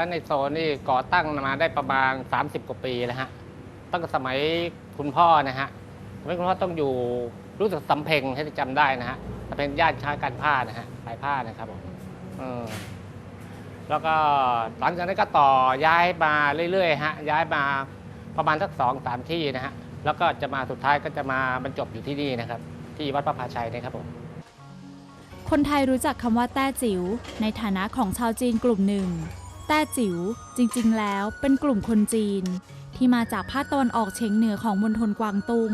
ร้านในโซนนี่ก่อตั้งมาได้ประมาณ 30 กว่าปีแล้วฮะ ตั้งแต่สมัยคุณพ่อนะฮะสมัยคุณพ่อต้องอยู่รู้สึกสำเพ็งให้จำได้นะฮะสำเพ็งย่านค้าการผ้านะฮะขายผ้านะครับผมแล้วก็หลังจากนั้นก็ต่อย้ายมาเรื่อยๆฮะย้ายมาประมาณสักสองสามที่นะฮะแล้วก็จะมาสุดท้ายก็จะมาบรรจบอยู่ที่นี่นะครับ ที่วัดพระพาชัยนะครับผมคนไทยรู้จักคำว่าแต้จิ๋วในฐานะของชาวจีนกลุ่มหนึ่ง แต้จิ๋วจริงๆ แล้วเป็นกลุ่มคนจีน ที่มาจากภาคตะวันออกเฉียงเหนือของมณฑลกวางตุ้ง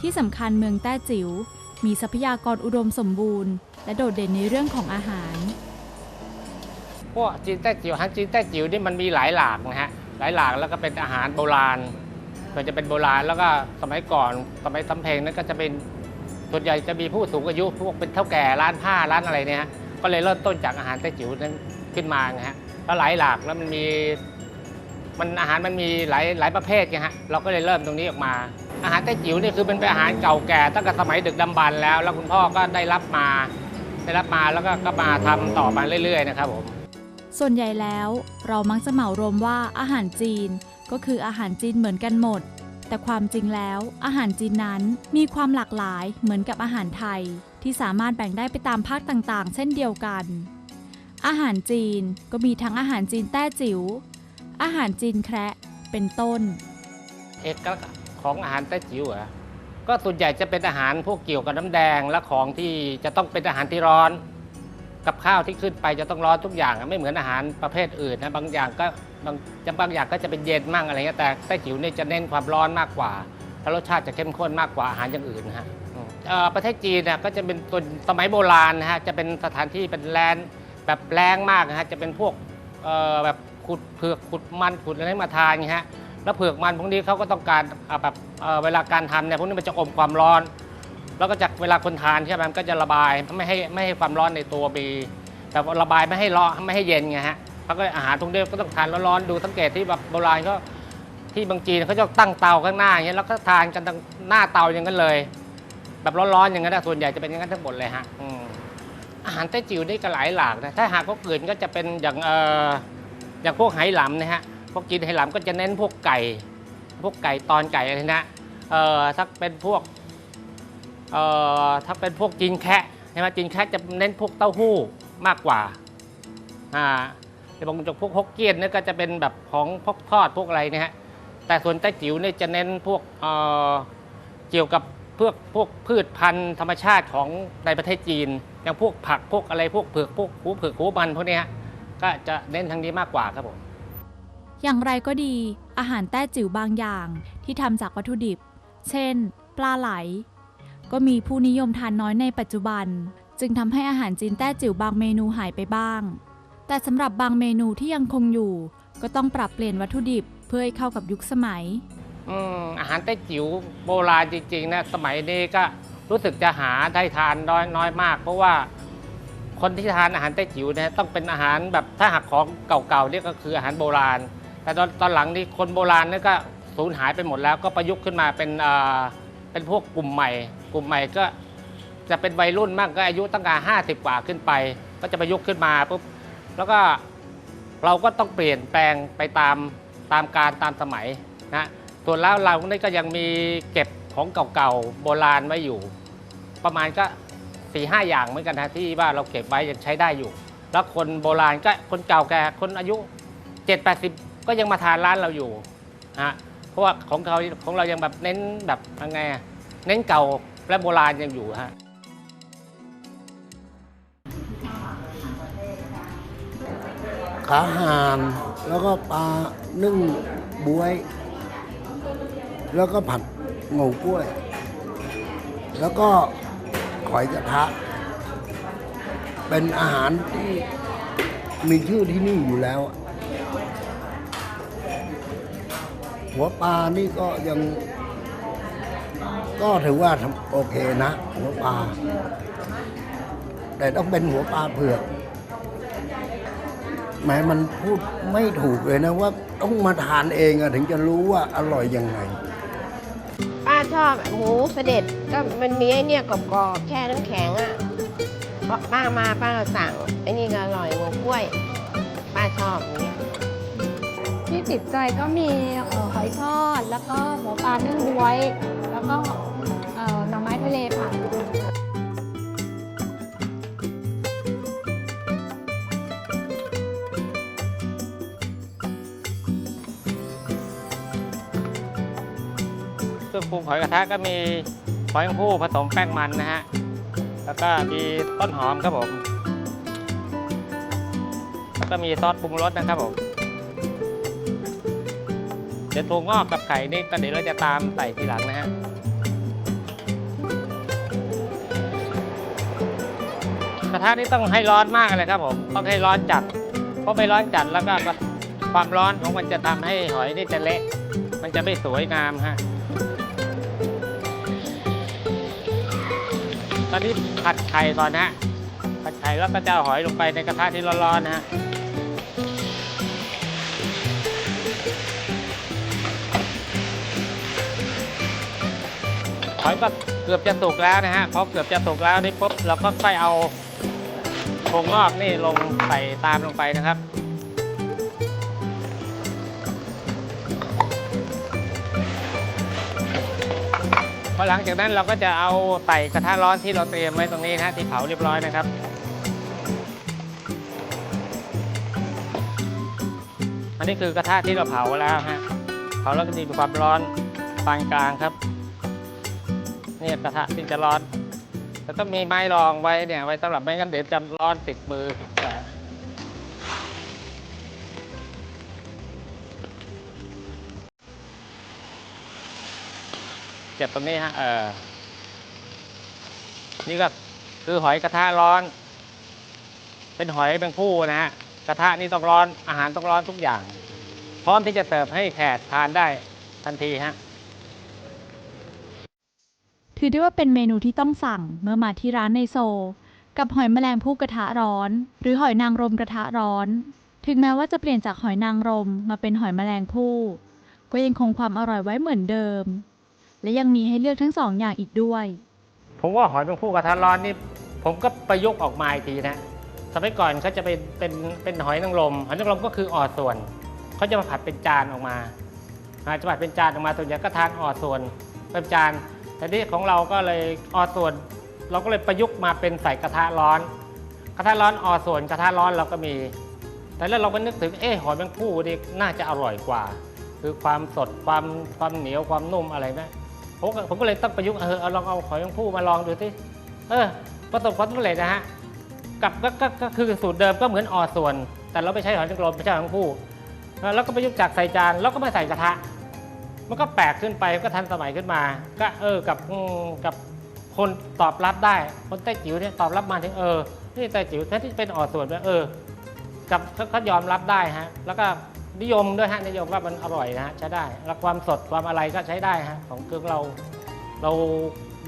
ที่สำคัญเมืองแต้จิ๋วมีทรัพยากรอุดมสมบูรณ์ และโดดเด่นในเรื่องของอาหาร พวกจีนแต้จิ๋วอาหารจีนแต้จิ๋วนี่มันมีหลายหลากนะฮะหลายหลากแล้วก็เป็นอาหารโบราณส่วนจะเป็นโบราณแล้วก็สมัยก่อนสมัยสำเพ็งนั้นก็จะเป็นส่วนใหญ่จะมีผู้สูงอายุพวกเป็นเท่าแก่ร้านผ้าร้านอะไรเนี่ยฮะก็เลยเริ่มต้นจากอาหารแต้จิ๋วนั้นขึ้นมาไงฮะ แล้วหลายหลากแล้วมันมีมันอาหารมันมีหลายหลายประเภทไงฮะเราก็เลยเริ่มตรงนี้ออกมา อาหารแต้จิ๋วนี่คือเป็นอาหารเก่าแก่ตั้งแต่สมัยดึกดำบรรพ์แล้ว แล้วคุณพ่อก็ได้รับมา ได้รับมาแล้วก็ก็มาทำต่อมาเรื่อยๆนะครับผมส่วนใหญ่แล้วเรามักจะเหมารวมว่าอาหารจีน ก็คืออาหารจีนเหมือนกันหมด แต่ความจริงแล้วอาหารจีนนั้นมีความหลากหลายเหมือนกับอาหารไทย ที่สามารถแบ่งได้ไปตามภาคต่างๆ เช่นเดียวกัน อาหารจีนก็มีทั้งอาหารจีนแต้จิ๋ว อาหารจีนแคระเป็นต้น เอกลักษณ์ของอาหารแต้จิ๋วเหรอ ก็ส่วนใหญ่จะเป็นอาหารพวกเกี่ยวกับน้ำแดงและของที่จะต้องเป็นอาหารที่ร้อน กับข้าวที่ขึ้นไปจะต้องร้อนทุกอย่างไม่เหมือนอาหารประเภทอื่นนะบางอย่างก็บางจะบางอย่างก็จะเป็นเย็นมั่งอะไรเงี้ยแต่แต้จิ๋วเนี่ยจะเน้นความร้อนมากกว่าแล้วรสชาติจะเข้มข้นมากกว่าอาหารอย่างอื่นฮะประเทศจีนเนี่ยก็จะเป็นส่วนสมัยโบราณนะฮะจะเป็นสถานที่เป็นแลนด์ แบบแรงมากนะฮะจะเป็นพวกแบบขุดเผือกขุดมันขุดอะไรมาทานอย่างเงี้ยฮะแล้วเผือกมันพวกนี้เขาก็ต้องการแบบเวลาการทำเนี่ยพวกนี้มันจะอมความร้อน แล้วก็จากเวลาคนทานใช่ไหมมันก็จะระบายไม่ให้ไม่ให้ความร้อนในตัวมีแต่ระบายไม่ให้ร้อนไม่ให้เย็นไงฮะเขาก็อาหารพวกนี้ก็ต้องทานร้อนๆดูสังเกตที่แบบโบราณเขาที่บางจีนเขาจะตั้งเตาข้างหน้าอย่างเงี้ยแล้วก็ทานกันตรงหน้าเตาอย่างนั้นเลย แบบร้อนๆอย่างนั้นนะส่วนใหญ่จะเป็นอย่างนั้นทั้งหมดเลยฮะ อาหารแต้จิ๋วนี่ก็หลายหลากนะถ้าหากว่าอื่นก็จะเป็นอย่างเอ่ออย่างพวกไหหลำนะฮะพวกจีนไหหลำก็จะเน้นพวกไก่ พวกไก่ตอนไก่อะไรนะเอ่อถ้าเป็นพวกเอ่อถ้าเป็นพวกจีนแคะใช่ไหมจีนแคะจะเน้นพวกเต้าหู้มากกว่าอ่าในบางจุดพวกฮกเกี้ยนเนี่ยก็จะเป็นแบบของพวกทอดพวกอะไรนะฮะแต่ส่วนไต้จิ๋วเนี่ยจะเน้นพวกเอ่อเกี่ยวกับ พวกพวกพืชพันธุ์ธรรมชาติของในประเทศจีน อย่างพวกผักพวกอะไรพวกเผือกพวกหูเผือกหูมันพวกนี้ก็จะเน้นทางนี้มากกว่าครับผมอย่างไรก็ดี อาหารแต้จิ๋วบางอย่างที่ทำจากวัตถุดิบ เช่น ปลาไหล ก็มีผู้นิยมทานน้อยในปัจจุบัน จึงทำให้อาหารจีนแต้จิ๋วบางเมนูหายไปบ้าง แต่สำหรับบางเมนูที่ยังคงอยู่ ก็ต้องปรับเปลี่ยนวัตถุดิบเพื่อให้เข้ากับยุคสมัย อืมอาหารไต้จิ๋วโบราณจริงๆนะสมัยนี้ก็รู้สึกจะหาได้ทานน้อยน้อยมาก เพราะว่าคนที่ทานอาหารไต้จิ๋วเนี่ยต้องเป็นอาหารแบบถ้าหากของเก่าๆเนี่ยก็คืออาหารโบราณ แต่ตอนตอนหลังนี่คนโบราณนี่ก็สูญหายไปหมดแล้วก็ประยุกต์ขึ้นมาเป็นอ่าเป็นพวกกลุ่มใหม่ กลุ่มใหม่ก็จะเป็นวัยรุ่นมากก็อายุตั้งแต่ห้าสิบกว่าขึ้นไป ก็จะประยุกต์ขึ้นมาปุ๊บแล้วก็เราก็ต้องเปลี่ยนแปลงไปตามตามการตามสมัยนะ ส่วนแล้วเรานี่ก็ยังมีเก็บของเก่าๆโบราณไว้อยู่ ประมาณก็สี่ห้าอย่างเหมือนกันนะที่ว่าเราเก็บไว้ยังใช้ได้อยู่ แล้วคนโบราณก็คนเก่าแก่คนอายุ7 8 0ก็ยังมาทานร้านเราอยู่ฮะเพราะว่าของเขาของเรายังแบบเน้นแบบยังไงเน้นเก่าและโบราณยังอยู่ฮะขาห่านแล้วก็ปลานึ่งบวย แล้วก็ผัดโง่กล้วย แล้วก็หอยกระทะ เป็นอาหารที่มีชื่อที่นี่อยู่แล้ว หัวปลานี่ก็ยัง ก็ถือว่าโอเคนะ หัวปลา แต่ต้องเป็นหัวปลาเผือกแหมมันพูดไม่ถูกเลยนะว่าต้องมาทานเองอะถึงจะรู้ว่าอร่อยยังไง ชอบหมูเสด็จก็มันมีไอ้เนี่ยกรอบๆแช่น้ำแข็งอะเพราะป้ามาป้าก็สั่งไอ้นี่ก็อร่อยหัวกล้วย ป้าชอบเงี้ยที่ติดใจก็มีหอยทอด แล้วก็หมูปลานึ่งบ๊วย แล้วก็เอ่อหน่อไม้ทะเลผัด รื่องปรุงหอยกระทะก็มีหอยแมงผู้ผสมแป้งมันนะฮะ แล้วก็มีต้นหอมครับผม แล้วก็มีซอสปรุงรสนะครับผม เดี๋ยวถั่วงอกกับไข่นี่ก็เดี๋ยวเราจะตามใส่ทีหลังนะฮะกระทะนี่ต้องให้ร้อนมากเลยครับผม ต้องให้ร้อนจัด เพราะไม่ร้อนจัดแล้วก็ความร้อนของมันจะทำให้หอยนี่จะเละ มันจะไม่สวยงามฮะ ตอนนี้ผัดไข่ก่อนนะฮะผัดไข่แล้วก็จะเอาหอยลงไปในกระทะที่ร้อนๆนะฮะหอยก็เกือบจะสุกแล้วนะฮะพอเกือบจะสุกแล้วนี่ปุ๊บเราก็ค่อยเอาโครงงอกนี่ลงใส่ตามลงไปนะครับ พอหลังจากนั้นเราก็จะเอาใส่กระทะร้อนที่เราเตรียมไว้ตรงนี้นะที่เผาเรียบร้อยนะครับอันนี้คือกระทะที่เราเผาแล้วฮะเผาแล้วก็จะมีความร้อนปานกลางครับเนี่ยกระทะที่จะร้อนแต่ต้องมีไม้รองไว้เนี่ยไว้สำหรับไม่งั้นเดี๋ยวจะร้อนติดมือแต่ เจ็บตรงนี้ฮะเออนี่ก็คือหอยกระทะร้อน เป็นหอยแมงผู้นะฮะกระทะนี่ต้องร้อนอาหารต้องร้อนทุกอย่าง พร้อมที่จะเสิร์ฟให้แขกทานได้ทันทีฮะถือได้ว่าเป็นเมนูที่ต้องสั่งเมื่อมาที่ร้านในโซ กับหอยแมลงภู่กระทะร้อน หรือหอยนางรมกระทะร้อน ถึงแม้ว่าจะเปลี่ยนจากหอยนางรมมาเป็นหอยแมลงภู่ก็ยังคงความอร่อยไว้เหมือนเดิม และยังมีให้เลือกทั้งสองอย่างอีกด้วย ผมว่าหอยแมงผู้กระทะร้อนนี่ผมก็ประยุกต์ออกมาอีกทีนะ สมัยก่อนเขาจะเป็นเป็นเป็นหอยนางรมหอยนางรมก็คืออ่อส่วนเขาจะมาผัดเป็นจานออกมาอาจะผัดเป็นจานออกมาส่วนใหญ่ก็ทานอ่อส่วนเป็นจานแต่ที่ของเราก็เลยอ่อส่วน เราก็เลยประยุกต์มาเป็นใส่กระทะร้อน กระทะร้อนอ่อส่วนกระทะร้อนเราก็มี แต่แล้วเราก็นึกถึงเอ๊หอยแมงผู้นี่น่าจะอร่อยกว่า คือความสดความความเหนียวความนุ่มอะไรนะ ผมก็ผมก็เลยต้องประยุกต์เออเอาลองเอาหอยแมงผู้มาลองดูสิเออประสบความสำเร็จนะฮะกับก็ก็ก็คือสูตรเดิมก็เหมือนออส่วน แต่เราไม่ใช่หอยนางรมไม่ใช่หอยแมงผู้แล้วก็ประยุกต์จากใส่จานแล้วก็มาใส่กระทะ มันก็แปลกขึ้นไปก็ทันสมัยขึ้นมา ก็เออกับกับคนตอบรับได้ คนใต้จิ๋วเนี่ยตอบรับมาถึงเออนี่ใต้จิ๋วแท้ที่เป็นออส่วนเนี่ยเออกับเขายอมรับได้ฮะแล้วก็ นิยมด้วยฮะนิยมว่ามันอร่อยนะฮะใช้ได้ แล้วความสดความอะไรก็ใช้ได้ฮะของเครื่องเราเรา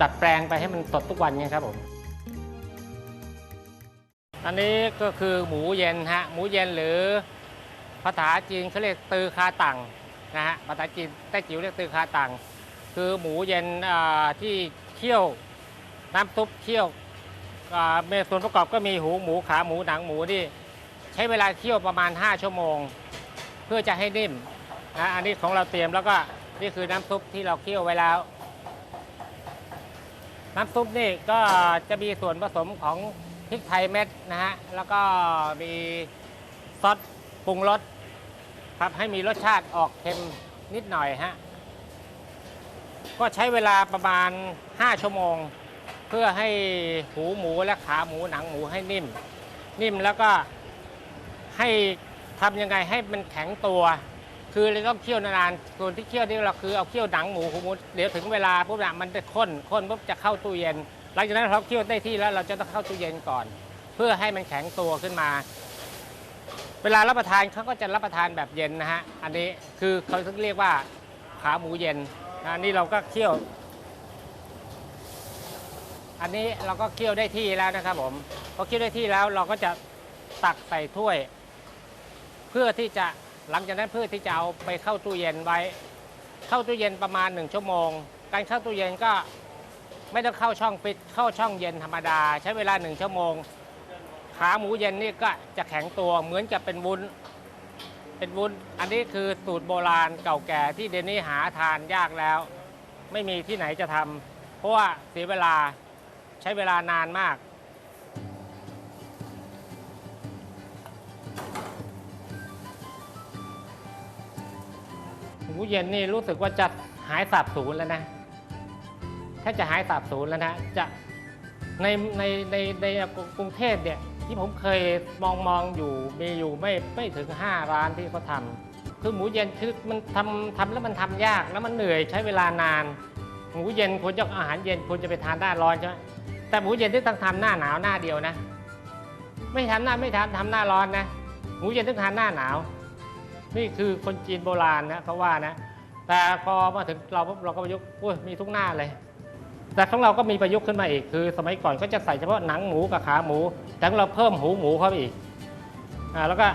ดัดแปลงไปให้มันสดทุกวันไงครับผมอันนี้ก็คือหมูเย็นฮะหมูเย็นหรือภาษาจีนเขาเรียกตือคาตังนะฮะภาษาจีนแต้จิ๋วเรียกตือคาตังคือหมูเย็นที่เคี่ยวน้ำซุปเคี่ยวเมส่วนประกอบก็มีหูหมูขาหมูหนังหมูนี่ใช้เวลาเคี่ยวประมาณ 5 ชั่วโมง พื่อจะให้นิ่มนะอันนี้ของเราเตรียมแล้วก็นี่คือน้ำซุปที่เราเคี่ยวไว้แล้ว น้ำซุปนี่ก็จะมีส่วนผสมของพริกไทยเม็ดนะฮะแล้วก็มีซอสปรุงรสครับให้มีรสชาติออกเค็มนิดหน่อยฮะก็ใช้เวลาประมาณ 5 ชั่วโมง เพื่อให้หูหมูและขาหมูหนังหมูให้นิ่ม นิ่มแล้วก็ให้ ทำยังไงให้มันแข็งตัว คือเราต้องเคี่ยวนานๆส่วนที่เคี่ยวนี่เราคือเอาเคี่ยวหนังหมูหูหมูเดี๋ยวถึงเวลาปุ๊บน่ะมันจะข้นข้นปุ๊บจะเข้าตู้เย็น หลังจากนั้นเราเคี่ยวได้ที่แล้วเราจะต้องเข้าตู้เย็นก่อน เพื่อให้มันแข็งตัวขึ้นมา เวลารับประทานเขาก็จะรับประทานแบบเย็นนะฮะอันนี้คือเขาเรียกว่าขาหมูเย็นนะอันนี้เราก็เคี่ยว อันนี้เราก็เคี่ยวได้ที่แล้วนะครับผมพอเคี่ยวได้ที่แล้วเราก็จะตักใส่ถ้วย เพื่อที่จะหลังจากนั้นเพื่อที่จะเอาไปเข้าตู้เย็นไว้ เข้าตู้เย็นประมาณหนึ่งชั่วโมง การเข้าตู้เย็นก็ไม่ต้องเข้าช่องปิดเข้าช่องเย็นธรรมดา ใช้เวลาหนึ่งชั่วโมง ขาหมูเย็นนี่ก็จะแข็งตัวเหมือนกับเป็นวุ้น เป็นวุ้น อันนี้คือสูตรโบราณเก่าแก่ที่เดี๋ยวนี้หาทานยากแล้ว ไม่มีที่ไหนจะทำเพราะว่าเสียเวลาใช้เวลานานมาก หมูเย็นนี่รู้สึกว่าจะหายสาบสูญแล้วนะถ้าจะหายสาบสูญแล้วนะจะในในในในกรุงเทพเนี่ยที่ผมเคยมองมองอยู่มีอยู่ไม่ไม่ถึง 5 ร้านที่เขาทำคือหมูเย็นคือมันทำทำแล้วมันทำยากแล้วมันเหนื่อยใช้เวลานาน หมูเย็นควรจะอาหารเย็นควรจะไปทานหน้าร้อนใช่ไหมแต่หมูเย็นที่ต้องทำหน้าหนาวหน้าเดียวนะ ไม่ทำหน้าไม่ทำทำหน้าร้อนนะ หมูเย็นต้องทานหน้าหนาว นี่คือคนจีนโบราณนะเขาว่านะ แต่พอมาถึงเราปุ๊บเราก็ประยุกต์มีทุกหน้าเลย แต่ของเราก็มีประยุกต์ขึ้นมาอีกคือ สมัยก่อนก็จะใส่เฉพาะหนังหมูกับขาหมู แต่ของเราเพิ่มหูหมูเข้าไปอีกอ่าแล้วก็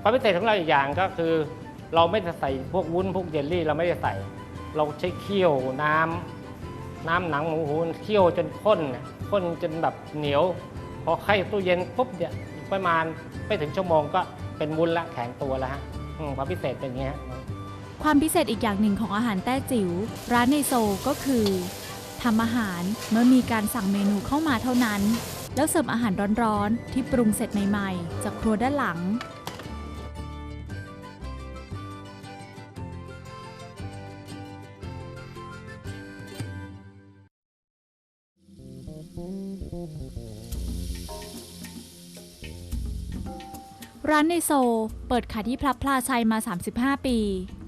ความพิเศษของเราอีกอย่างก็คือ เราไม่ได้ใส่พวกวุ้นพวกเยลลี่เราไม่ได้ใส่ เราใช้เคี่ยวน้ำน้ำหนังหมูหูเคี่ยวจนข้นข้นจนแบบเหนียว พอไข่ตู้เย็นปุ๊บเนี่ยประมาณไม่ถึงชั่วโมงก็เป็นวุ้นละแข็งตัวแล้วฮะ อืมความพิเศษเป็นอย่างนี้ฮะความพิเศษอีกอย่างหนึ่งของอาหารแต้จิ๋วร้านในโซลก็คือทำอาหารเมื่อมีการสั่งเมนูเข้ามาเท่านั้น แล้วเสิร์ฟอาหารร้อนๆ ที่ปรุงเสร็จใหม่ ๆ จากครัวด้านหลัง ร้านในโซ เปิดขายที่พลับพลาชัยมา 35 ปี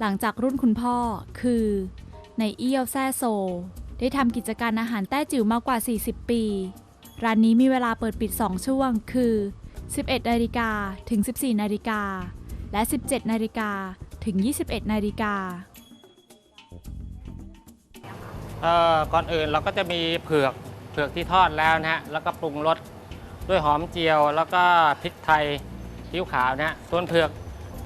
หลังจากรุ่นคุณพ่อ คือ ในเอี้ยวแซ่โซ ได้ทำกิจการอาหารแต้จิ๋วมากกว่า 40 ปี ร้านนี้มีเวลาเปิดปิด 2 ช่วง คือ 11 นาฬิกาถึง 14 นาฬิกา และ 17 นาฬิกาถึง 21 นาฬิกาเอ่อก่อนอื่นเราก็จะมีเผือกเผือกที่ทอดแล้วนะฮะ แล้วก็ปรุงรสด้วยหอมเจียว แล้วก็พริกไทย ซีอิ๊วขาวนะฮะส่วนเผือก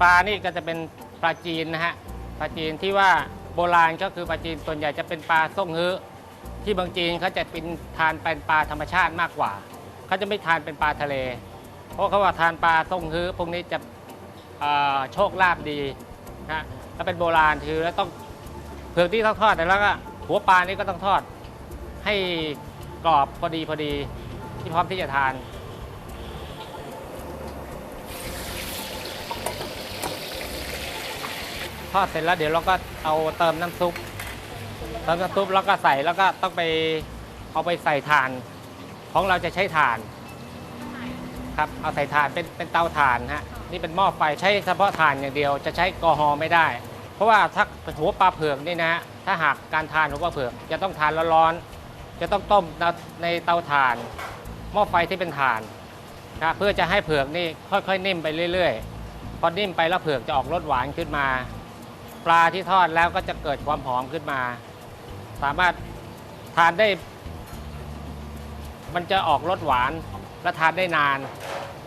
ปลานี่ก็จะเป็นปลาจีนนะฮะปลาจีนที่ว่าโบราณก็คือปลาจีนส่วนใหญ่จะเป็นปลาส้มฮื้อที่เมืองจีนเขาจะเป็นทานเป็นปลาธรรมชาติมากกว่าเขาจะไม่ทานเป็นปลาทะเล เพราะเขาว่าทานปลาส้มฮื้อพวกนี้จะโชคลาภดีนะฮะแล้วเป็นโบราณคือแล้วต้องเผือกที่ต้องทอดแล้วก็หัวปลานี่ก็ต้องทอดให้กรอบพอดีพอดีที่พร้อมที่จะทาน ทอดเสร็จแล้วเดี๋ยวเราก็เอาเติมน้ำซุปเติมน้ำซุปแล้วก็ใส่แล้วก็ต้องไปเอาไปใส่ถ่าน ของเราจะใช้ถ่านครับเอาใส่ถ่านเป็นเป็นเตาถ่านฮะนี่เป็นหม้อไฟใช้เฉพาะถ่านอย่างเดียว จะใช้กอฮอล์ไม่ได้ เพราะว่าถ้าหัวปลาเผือกนี่นะฮะถ้าหากการทานหัวปลาเผือกจะต้องทานร้อนๆจะต้องต้มในเตาถ่าน หม้อไฟที่เป็นถ่านนะเพื่อจะให้เผือกนี่ค่อยๆนิ่มไปเรื่อยๆพอนิ่มไปแล้วเผือกจะออกรสหวานขึ้นมา ปลาที่ทอดแล้วก็จะเกิดความหอมขึ้นมา สามารถทานได้ มันจะออกรสหวานและทานได้นาน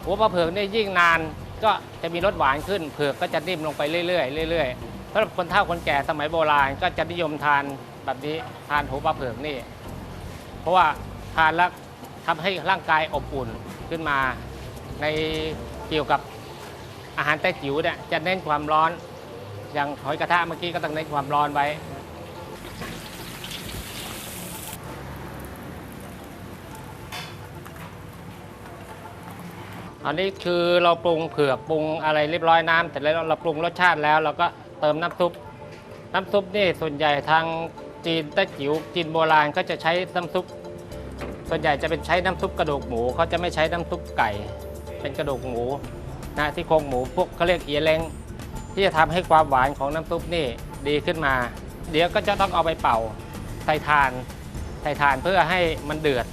หัวปลาเผือกนี่ยิ่งนานก็จะมีรสหวานขึ้น เผือกก็จะนิ่มลงไปเรื่อยๆเรื่อยๆสำหรับคนเฒ่าคนแก่สมัยโบราณก็จะนิยมทานแบบนี้ทานหัวปลาเผือกนี่ เพราะว่าทานแล้วทำให้ร่างกายอบอุ่นขึ้นมาในเกี่ยวกับอาหารแต้จิ๋วเนี่ยจะเน้นความร้อน อย่างหอยกระทะเมื่อกี้ก็ต้องเน้นความร้อนไว้ อันนี้คือเราปรุงเผือกปรุงอะไรเรียบร้อยน้ำเสร็จแล้วเราปรุงรสชาติแล้วเราก็เติมน้ำซุป น้ำซุปนี่ส่วนใหญ่ทางจีนแต้จิ๋วจีนโบราณเขาจะใช้น้ำซุป ส่วนใหญ่จะเป็นใช้น้ำซุปกระดูกหมูเขาจะไม่ใช้น้ำซุปไก่ เป็นกระดูกหมูนะที่โครงหมูพวกเขาเรียกเอียเล้ง ที่จะทำให้ความหวานของน้ำซุปนี่ดีขึ้นมา เดี๋ยวก็จะต้องเอาไปเป่าใส่ทานใส่ทานเพื่อให้มันเดือด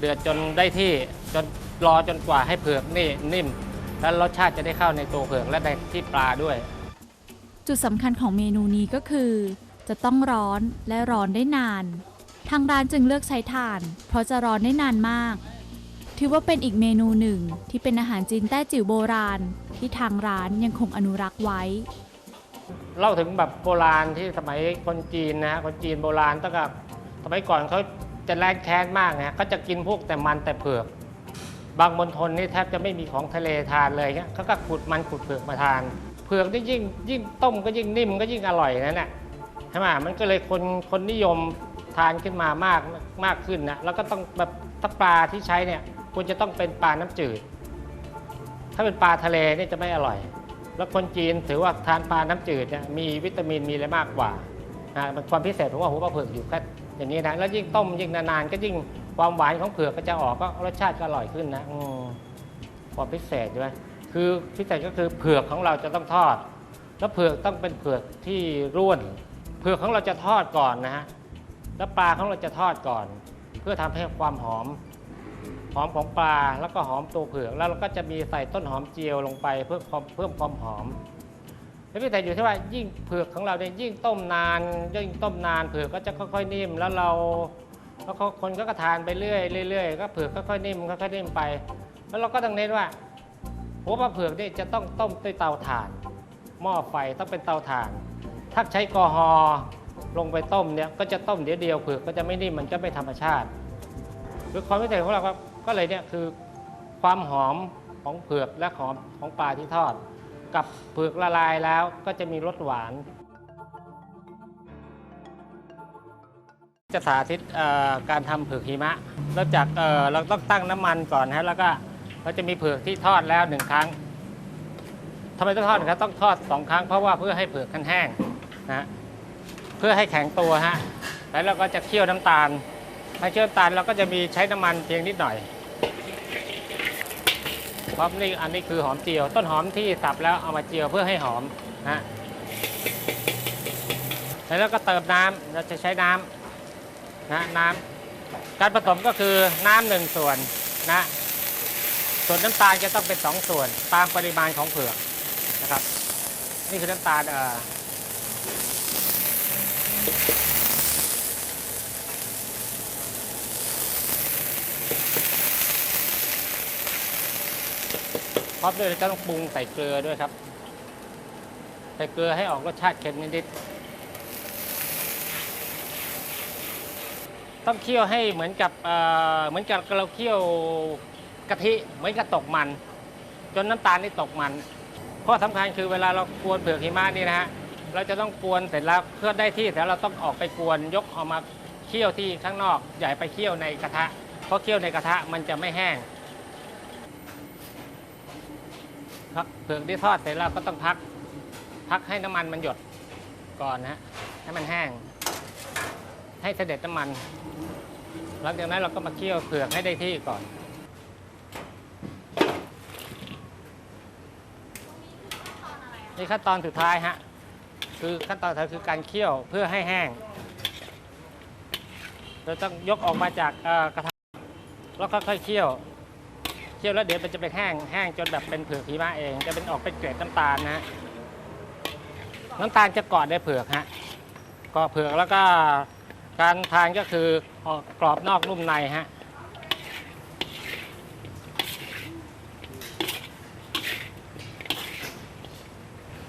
เดือดจนได้ที่จนรอจนกว่าให้เผือกนี่นิ่ม แล้วรสชาติจะได้เข้าในตัวเผือกและในที่ปลาด้วย จุดสำคัญของเมนูนี้ก็คือ จะต้องร้อนและร้อนได้นาน ทางร้านจึงเลือกใช้ถ่าน เพราะจะร้อนได้นานมาก ถือว่าเป็นอีกเมนูหนึ่งที่เป็นอาหารจีนแต้จิ๋วโบราณ ที่ทางร้านยังคงอนุรักษ์ไว้ เล่าถึงแบบโบราณที่สมัยคนจีนนะฮะคนจีนโบราณตั้งแต่สมัยก่อนเขาจะแรงแค้นมากนะก็จะกินพวกแต่มันแต่เผือก บางมณฑลนี่แทบจะไม่มีของทะเลทานเลยเนี่ยเขาก็ขุดมันขุดเผือกมาทาน เผือกนี่ยิ่งยิ่งต้มก็ยิ่งนิ่มก็ยิ่งอร่อยนั่นแหละใช่ไหมมันก็เลยคนคนนิยมทานขึ้นมามากมากขึ้นนะแล้วก็ต้องแบบถ้าปลาที่ใช้เนี่ยควรจะต้องเป็นปลาน้ำจืด ถ้าเป็นปลาทะเลนี่จะไม่อร่อย แล้วคนจีนถือว่าทานปลาน้ำจืดเนี่ยมีวิตามินมีอะไรมากกว่านะมันความพิเศษของว่าหัวปลาเผือกอยู่แค่อย่างนี้นะแล้วยิ่งต้มยิ่งนานๆก็ยิ่งความหวานของเผือกก็จะออกก็รสชาติก็อร่อยขึ้นนะความพิเศษใช่ไหมคือพิเศษก็คือเผือกของเราจะต้องทอด แล้วเผือกต้องเป็นเผือกที่ร่วน เผือกของเราจะทอดก่อนนะฮะแล้วปลาของเราจะทอดก่อน เพื่อทำให้ความหอม หอมของปลาแล้วก็หอมตัวเผือกแล้วเราก็จะมีใส่ต้นหอมเจียวลงไปเพื่อความเพิ่มความหอมแล้วพี่แต่อยู่ที่ว่ายิ่งเผือกของเราเนี่ยยิ่งต้มนานยิ่งต้มนานเผือกก็จะค่อยๆนิ่มแล้วเราแล้วคนก็ทานไปเรื่อยๆเรื่อยก็เผือกค่อยๆนิ่มค่อยๆนิ่มไป แล้วเราก็ต้องเน้นว่าหัวปลาเผือกนี่จะต้องต้มด้วยเตาถ่าน หม้อไฟต้องเป็นเตาถ่าน ถ้าใช้กอฮอลงไปต้มเนี่ยก็จะต้มเดียวเดียวเผือกก็จะไม่นิ่มมันก็ไม่ธรรมชาติคือความพิเศษของเราก็ ก็เลยเนี่ยคือความหอมของเผือกและหอมของปลาที่ทอด กับเผือกละลายแล้วก็จะมีรสหวาน จะสาธิตการทำเผือกหิมะเริ่มจากเราต้องตั้งน้ำมันก่อนฮะแล้วก็เราจะมีเผือกที่ทอดแล้วหนึ่งครั้งทำไมต้องทอดนะครับต้องทอดสองครั้งเพราะว่าเพื่อให้เผือกแห้งนะฮะเพื่อให้แข็งตัวฮะแล้วเราก็จะเคี่ยวน้ำตาลถ้าเคี่ยวน้ำตาลเราก็จะมีใช้น้ำมันเพียงนิดหน่อย พร้อมนี่อันนี้คือหอมเจียว ต้นหอมที่สับแล้วเอามาเจียวเพื่อให้หอมนะแล้วก็เติมน้ำเราจะใช้น้ำนะน้ำการผสมก็คือน้ำหนึ่งส่วนนะส่วนน้ำตาลจะต้องเป็นสองส่วนตามปริมาณของเผือกนะครับ นี่คือน้ำตาลเอ่อ พร้อมด้วยจะต้องปรุงใส่เกลือด้วยครับ ใส่เกลือให้ออกรสชาติเค็มนิดๆต้องเคี่ยวให้เหมือนกับเหมือนกับเราเคี่ยวกะทิเหมือนกับตกมัน จนน้ำตาลนี่ตกมัน ข้อสำคัญคือเวลาเรากวนเผือกหิมะนี่นะฮะเราจะต้องกวนเสร็จแล้วเพื่อได้ที่แต่เราต้องออกไปกวนยกออกมาเคี่ยวที่ข้างนอกอย่าให้ไปเคี่ยวในกระทะ เพราะเคี่ยวในกระทะมันจะไม่แห้ง ครับเผือกที่ทอดเสร็จแล้วก็ต้องพัก พักให้น้ำมันมันหยดก่อนนะฮะให้มันแห้ง ให้เสด็จน้ำมัน หลังจากนั้นเราก็มาเคี่ยวเผือกให้ได้ที่ก่อน นี่ขั้นตอนสุดท้ายฮะ คือขั้นตอนสุดท้ายคือการเคี่ยวเพื่อให้แห้ง เราต้องยกออกมาจากกระทะแล้วค่อยๆเคี่ยว เคี่ยวแล้วเดี๋ยวมันจะเป็นแห้งแห้งจนแบบเป็นเผือกหิมะเอง จะเป็นออกเป็นเกล็ดน้ำตาลนะฮะน้ำตาลจะกาะในเผือกฮะกาะเผือกแล้วก็การทานก็คือออกกรอบนอกนุ่มในฮะ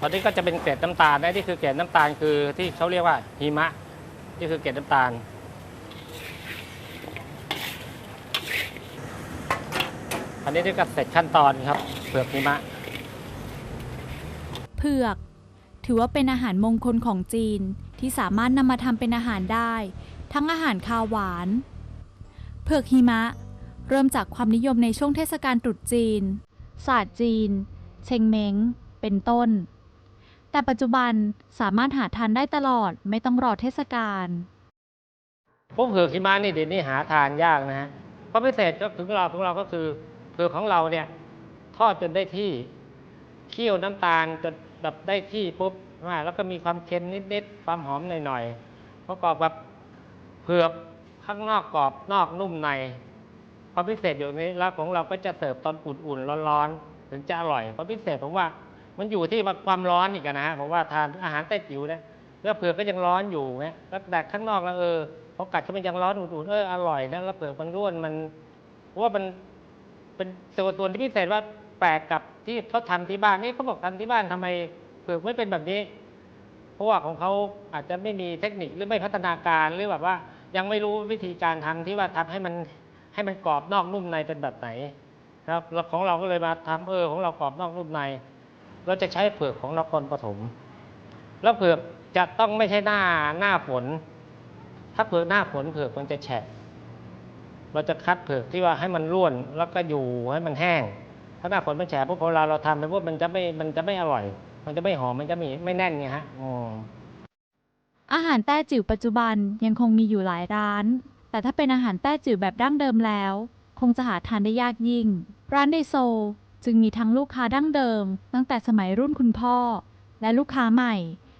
ตอนนี้ก็จะเป็นเกล็ดน้ำตาลนะนี่คือเกล็ดน้ำตาลคือที่เขาเรียกว่าหิมะนี่คือเกล็ดน้ำตาล อันนี้นี่ก็เสร็จขั้นตอนครับเผือกหิมะ เผือก ถือว่าเป็นอาหารมงคลของจีนที่สามารถนำมาทำเป็นอาหารได้ ทั้งอาหารคาวหวาน เผือกหิมะ เริ่มจากความนิยมในช่วงเทศกาลตรุษจีน ศาสตร์จีน เชงเม้ง เป็นต้น แต่ปัจจุบันสามารถหาทานได้ตลอดไม่ต้องรอเทศกาลพวกเผือกหิมะนี่เดี๋ยวนี้หาทานยากนะฮะเพราะพิเศษก็ถึงเราของเราก็คือ เผือของเราเนี่ยทอดจนได้ที่เคี่ยวน้ำตาลจนแบบได้ที่ปุ๊บว่าแล้วก็มีความเค็มนิดๆความหอมหน่อยๆประกอบกับเผือกข้างนอกกรอบนอกนุ่มในความพิเศษอยู่นี้แล้วของเราก็จะเสิร์ฟตอนอุ่นๆร้อนๆถึงจะอร่อยความพิเศษผมว่ามันอยู่ที่ความร้อนอีกนะฮะผมว่าทานอาหารใต้จิ๋วเนี่ยแล้วเผือกก็ยังร้อนอยู่เนี่ยแล้วแดกข้างนอกแล้วเออพอกัดเข้าไปยังร้อนอุ่นๆเอออร่อยนะแล้วเปลือกมันร่วนมันว่ามัน เป็นตัวตัวที่พิเศษว่าแปลกกับที่เขาทำที่บ้านนี่เขาบอกทำที่บ้านทำไมเปลือกไม่เป็นแบบนี้ เพราะว่าของเขาอาจจะไม่มีเทคนิคหรือไม่พัฒนาการหรือแบบว่ายังไม่รู้วิธีการทำที่ว่าทำให้มันให้มันกรอบนอกนุ่มในเป็นแบบไหนครับแล้วของเราก็เลยมาทำเออของเรากรอบนอกนุ่มใน เราจะใช้เผือกของนครปฐมแล้วเผือกจะต้องไม่ใช่หน้าหน้าฝน ถ้าเผือกหน้าฝนเผือกมันจะแฉะ เราจะคัดเผือกที่ว่าให้มันร่วนแล้วก็อยู่ให้มันแห้ง ถ้าหน้าฝนมันแฉะปุ๊บพอเวลาเราทำไปปุ๊บมันจะไม่มันจะไม่อร่อย มันจะไม่หอมมันจะไม่ไม่แน่นไงฮะอืมอาหารแต้จิ๋วปัจจุบันยังคงมีอยู่หลายร้าน แต่ถ้าเป็นอาหารแต้จิ๋วแบบดั้งเดิมแล้ว คงจะหาทานได้ยากยิ่ง ร้านไดโซจึงมีทั้งลูกค้าดั้งเดิม ตั้งแต่สมัยรุ่นคุณพ่อ และลูกค้าใหม่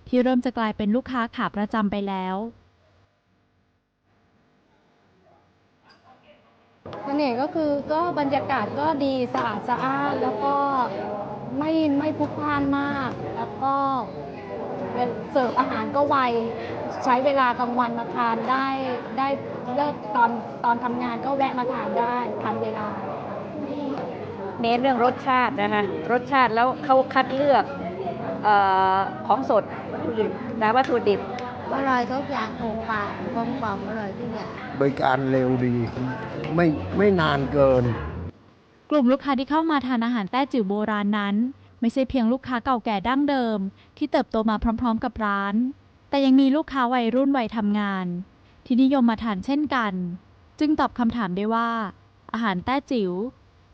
ที่เริ่มจะกลายเป็นลูกค้าขาประจำไปแล้ว เสน่ห์ก็คือก็บรรยากาศก็ดีสะอาดสะอ้านแล้วก็ไม่ไม่พลุกพล่านมากแล้วก็เสิร์ฟอาหารก็ไวใช้เวลากลางวันมาทานได้ได้เลิกตอนตอนทำงานก็แวะมาทานได้ทันเวลาเน้นเรื่องรสชาตินะคะรสชาติแล้วเขาคัดเลือกออของสดนะวัตถุดิบ อร่อยทุกอย่างถูกปากกลมกล่อมอร่อยทุกอย่างบริการเร็วดี ไม่ไม่นานเกิน กลุ่มลูกค้าที่เข้ามาทานอาหารแต้จิ๋วโบราณนั้น ไม่ใช่เพียงลูกค้าเก่าแก่ดั้งเดิม ที่เติบโตมาพร้อม ๆ กับร้าน แต่ยังมีลูกค้าวัยรุ่นวัยทำงาน ที่นิยมมาทานเช่นกัน จึงตอบคำถามได้ว่า อาหารแต้จิ๋ว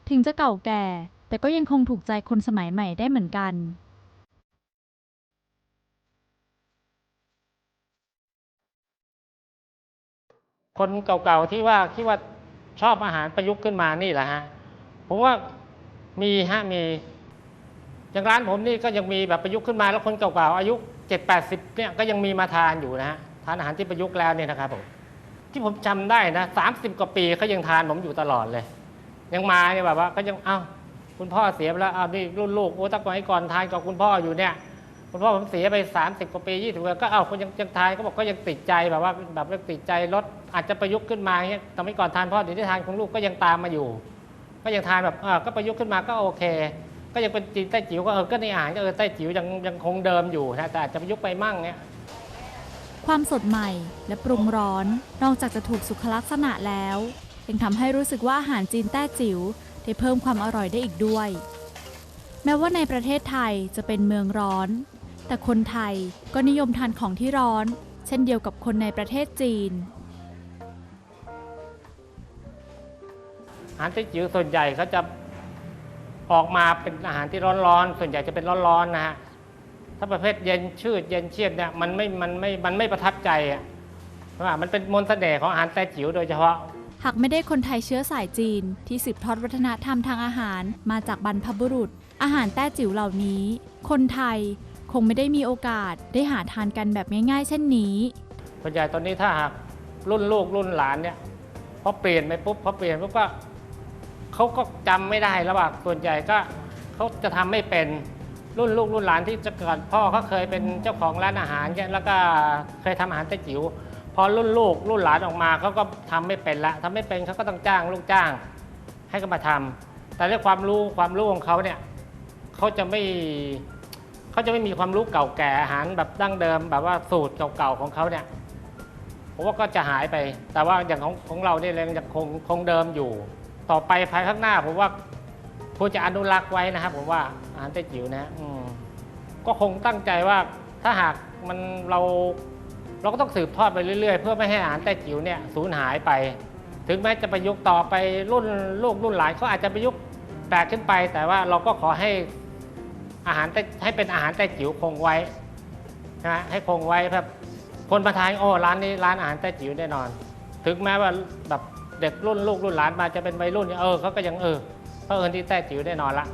ถึงจะเก่าแก่ แต่ก็ยังคงถูกใจคนสมัยใหม่ได้เหมือนกัน คนเก่าๆที่ว่าที่ว่าชอบอาหารประยุกต์ขึ้นมานี่แหละฮะผมว่ามีฮะมีอย่างร้านผมนี่ก็ยังมีแบบประยุกต์ขึ้นมาแล้วคนเก่าๆอายุ7 8 0เนี่ยก็ยังมีมาทานอยู่นะฮะทานอาหารที่ประยุกต์แล้วเนี่ยนะครับผมที่ผมจำได้นะ30กว่าปีเขายังทานผมอยู่ตลอดเลย ยังมาเนี่ยแบบว่าก็ยังเอ้าคุณพ่อเสียไปแล้วอ้าวนี่รุ่นลูกโอ้ตั้งแต่ก่อนทานกับคุณพ่ออยู่เนี่ยคุณพ่อผมเสียไป 30 กว่าปี 20กว่าก็เอ้าคนยังยังทานก็บอกก็ยังติดใจแบบว่าแบบยังติดใจรส อาจจะประยุกต์ขึ้นมาเงี้ยแต่ไม่ก่อนทานพ่อเดี๋ยวที่ทานของลูกก็ยังตามมาอยู่ ก็ยังทานแบบเออก็ประยุกต์ขึ้นมาก็โอเค ก็ยังเป็นจีนไต้จิ๋วก็เออก็ในอาหารก็เออไต้จิ๋วยังยังคงเดิมอยู่นะแต่อาจจะประยุกต์ไปมั่งเนี่ยความสดใหม่และปรุงร้อน นอกจากจะถูกสุขลักษณะแล้วยังทำให้รู้สึกว่าอาหารจีนแต้จิ๋วได้เพิ่มความอร่อยได้อีกด้วย แม้ว่าในประเทศไทยจะเป็นเมืองร้อน แต่คนไทยก็นิยมทานของที่ร้อน เช่นเดียวกับคนในประเทศจีนาหารไต้จิ๋วส่วนใหญ่เขาจะออกมาเป็นอาหารที่ร้อนๆ ส่วนใหญ่จะเป็นร้อนๆนะฮะ ถ้าประเภทเย็นชืดเย็นเชียดเนี่ยมันไม่ มันไม่ มันไม่ประทับใจอะเพราะว่ามันเป็นมนต์เสน่ห์ของอาหารไต้จิ๋วโดยเฉพาะ หากไม่ได้คนไทยเชื้อสายจีน ที่สืบทอดวัฒนธรรมทางอาหารมาจากบรรพบุรุษ อาหารแต้จิ๋วเหล่านี้ คนไทยคงไม่ได้มีโอกาสได้หาทานกันแบบง่ายๆ เช่นนี้ส่วนใหญ่ตอนนี้ถ้าหากรุ่นลูกรุ่นหลานเนี่ยพอเปลี่ยนไปปุ๊บพอเปลี่ยนปุ๊บก็ เขาก็จำไม่ได้แล้วว่าส่วนใหญ่ก็เขาจะทำไม่เป็นรุ่นลูกรุ่นหลานที่จะเกิดพ่อเขาเคยเป็นเจ้าของร้านอาหารเนี่ยแล้วก็เคยทำอาหารไต้จิ๋วพอรุ่นลูกรุ่นหลานออกมาเขาก็ทำไม่เป็นละทำไม่เป็นเขาก็ต้องจ้างลูกจ้าง ให้ก็มาทำแต่ด้วยความรู้ความรู้ของเขาเนี่ยเขาจะไม่เขาจะไม่มีความรู้เก่าแก่อาหารแบบดั้งเดิม แบบว่าสูตรเก่าๆของเขาเนี่ยผมว่าก็จะหายไป แต่ว่าอย่างของของเราเนี่ยยังยังคงคงเดิมอยู่ ต่อไปภายข้างหน้าผมว่าควรจะอนุรักษ์ไว้นะครับผมว่าอาหารไต้จิ๋วนะก็คงตั้งใจว่าถ้าหากมันเราเราก็ต้องสืบทอดไปเรื่อยๆ เพื่อไม่ให้อาหารไต้จิ๋วเนี่ยสูญหายไป ถึงแม้จะประยุกต์ต่อไปรุ่นลูกรุ่นหลานเขาอาจจะประยุกต์แปลกขึ้นไป แต่ว่าเราก็ขอให้อาหารให้เป็นอาหารแต่จิ๋วคงไว้นะให้คงไว้แบบคนมาทานโอ้ร้านนี้ร้านอาหารแต่จิ๋วแน่นอน ถึงแม้ว่าแบบ ด็กรุ่นลูกรุ่นหลานมาจะเป็นวัยรุ่นเนี่ยเออเขาก็ยังเออเพราะเอิญที่แต้จิ๋วแน่นอนละ